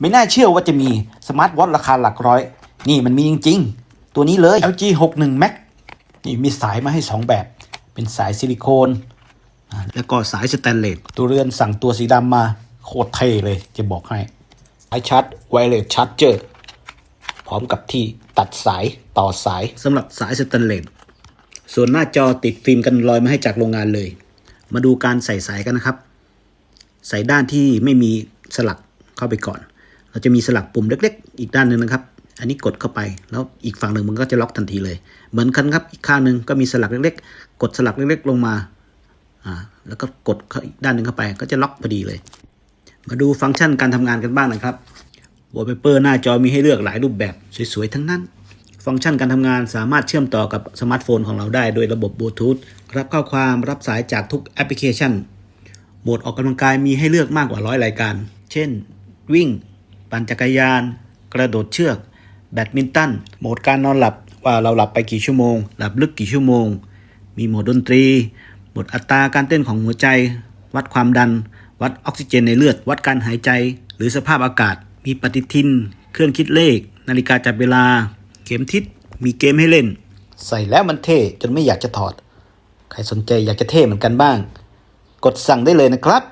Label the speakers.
Speaker 1: ไม่น่าเชื่อว่าจะมีสมาร์ทวอทราคาหลักร้อย นี่มันมีจริง ๆ ตัวนี้เลย LG 61 Max นี่มีสายมาให้ 2 แบบ เป็นสายซิลิโคนอ่าแล้วก็สายสแตนเลส ตัวเรือนสั่งตัวสีดำมาโคตรเท่เลยจะบอกให้สายชาร์จไวเลสชาร์จเจอร์พร้อมกับที่ตัดสายต่อสายสำหรับสายสแตนเลส ส่วนหน้าจอติดฟิล์มกันรอยมาให้จากโรงงานเลย มาดูการใส่สายกันนะครับ ใส่ด้านที่ไม่มีสลักเข้าไปก่อน เราจะมีสลักปุ่มเล็ก ๆ อีกด้านหนึ่งนะครับ อันนี้กดเข้าไป แล้วอีกฝั่งหนึ่งมันก็จะล็อกทันทีเลย เหมือนกันครับอีกข้างหนึ่งก็มีสลักเล็ก ๆ กดสลักเล็ก ๆ ลงมาอ่าแล้วก็กดเข้าอีกด้านหนึ่งเข้าไป ก็จะล็อกพอดีเลย มาดูฟังก์ชันการทำงานกันบ้างนะครับวอลเปเปอร์หน้าจอมีให้เลือกหลายรูปแบบสวยๆทั้งนั้น ฟังก์ชันการทำงานสามารถเชื่อมต่อกับสมาร์ทโฟนของเราได้โดยระบบบลูทูธรับข้อความรับสายจากทุกแอปพลิเคชันโหมดออกกำลังกายมีให้เลือกมากกว่าร้อยรายการ เช่น วิ่ง ปั่นจักรยาน กระโดดเชือก แบดมินตัน โหมดการนอนหลับว่าเราหลับไปกี่ชั่วโมง หลับลึกกี่ชั่วโมง มีโหมดดนตรี โหมดอัตราการเต้นของหัวใจ วัดความดัน วัดออกซิเจนในเลือด วัดการหายใจ หรือสภาพอากาศ มีปฏิทิน เครื่องคิดเลข นาฬิกาจับเวลา เข็มทิศ มีเกมให้เล่น ใส่แล้วมันเท่จนไม่อยากจะถอด ใครสนใจอยากจะเท่เหมือนกันบ้าง กดสั่งได้เลยนะครับ